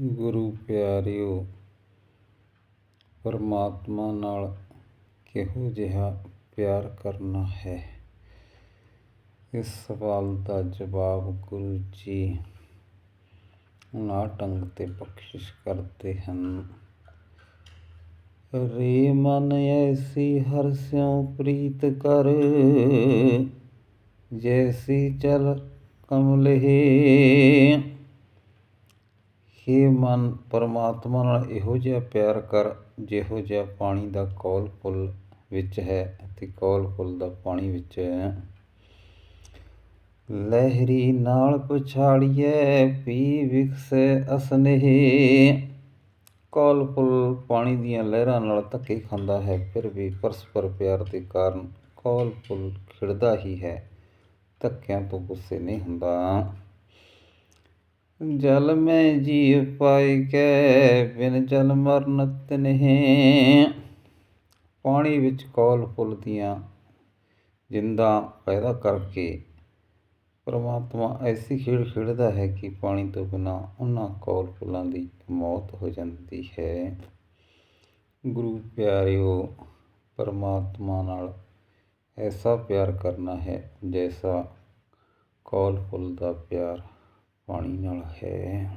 ਗੁਰੂ ਪਿਆਰਿਓ, ਪਰਮਾਤਮਾ ਨਾਲ ਕਿਹੋ ਜਿਹਾ ਪਿਆਰ ਕਰਨਾ ਹੈ? ਇਸ ਸਵਾਲ ਦਾ ਜਵਾਬ ਗੁਰੂ ਜੀ ਨਾ ਢੰਗ ਤੇ ਬਖਸ਼ਿਸ਼ ਕਰਦੇ ਹਨ। ਰੇ ਮਨ ਐਸੀ ਹਰ ਸਿਉ ਪ੍ਰੀਤ ਕਰ, ਜੈਸੀ ਚਲ ਕਮਲੇ ਹੇ ਮਨ ਪਰਮਾਤਮਾ ਨਾਲ ਇਹੋ ਜਿਹਾ ਪਿਆਰ ਕਰ, ਜਿਹੋ ਜਿਹਾ ਪਾਣੀ ਦਾ ਕੌਲ ਪੁੱਲ ਵਿੱਚ ਹੈ ਅਤੇ ਕੌਲ ਪੁੱਲ ਦਾ ਪਾਣੀ ਵਿੱਚ ਹੈ। ਲਹਿਰੀ ਨਾਲ ਪਛਾੜੀਏ ਪੀ ਵਿਕਸੈ ਅਸਨੇਹ। ਕੌਲ ਪੁੱਲ ਪਾਣੀ ਦੀਆਂ ਲਹਿਰਾਂ ਨਾਲ ਧੱਕੇ ਖਾਂਦਾ ਹੈ, ਫਿਰ ਵੀ ਪਰਸਪਰ ਪਿਆਰ ਦੇ ਕਾਰਨ ਕੌਲ ਪੁੱਲ ਖਿੜਦਾ ਹੀ ਹੈ। ਧੱਕਿਆਂ ਤੋਂ ਗੁੱਸੇ ਨਹੀਂ ਹੁੰਦਾ। ਜਲ ਮੈਂ ਜੀਵ ਪਾਈ ਕੈ, ਬਿਨ ਜਲ ਮਰਨ ਤਿਨਹਿ। ਪਾਣੀ ਵਿੱਚ ਕੌਲ ਫੁੱਲ ਦੀਆਂ ਜਿੰਦਾਂ ਪੈਦਾ ਕਰਕੇ ਪਰਮਾਤਮਾ ਐਸੀ ਖੇਡ ਖੇਡਦਾ ਹੈ ਕਿ ਪਾਣੀ ਤੋਂ ਬਿਨਾ ਉਹਨਾਂ ਕੌਲ ਫੁੱਲਾਂ ਦੀ ਮੌਤ ਹੋ ਜਾਂਦੀ ਹੈ। ਗੁਰੂ ਪਿਆਰਿਓ, ਪਰਮਾਤਮਾ ਨਾਲ ਐਸਾ ਪਿਆਰ ਕਰਨਾ ਹੈ ਜੈਸਾ ਕੌਲ ਫੁੱਲ ਦਾ ਪਿਆਰ ਪਾਣੀ ਨਾਲ ਹੈ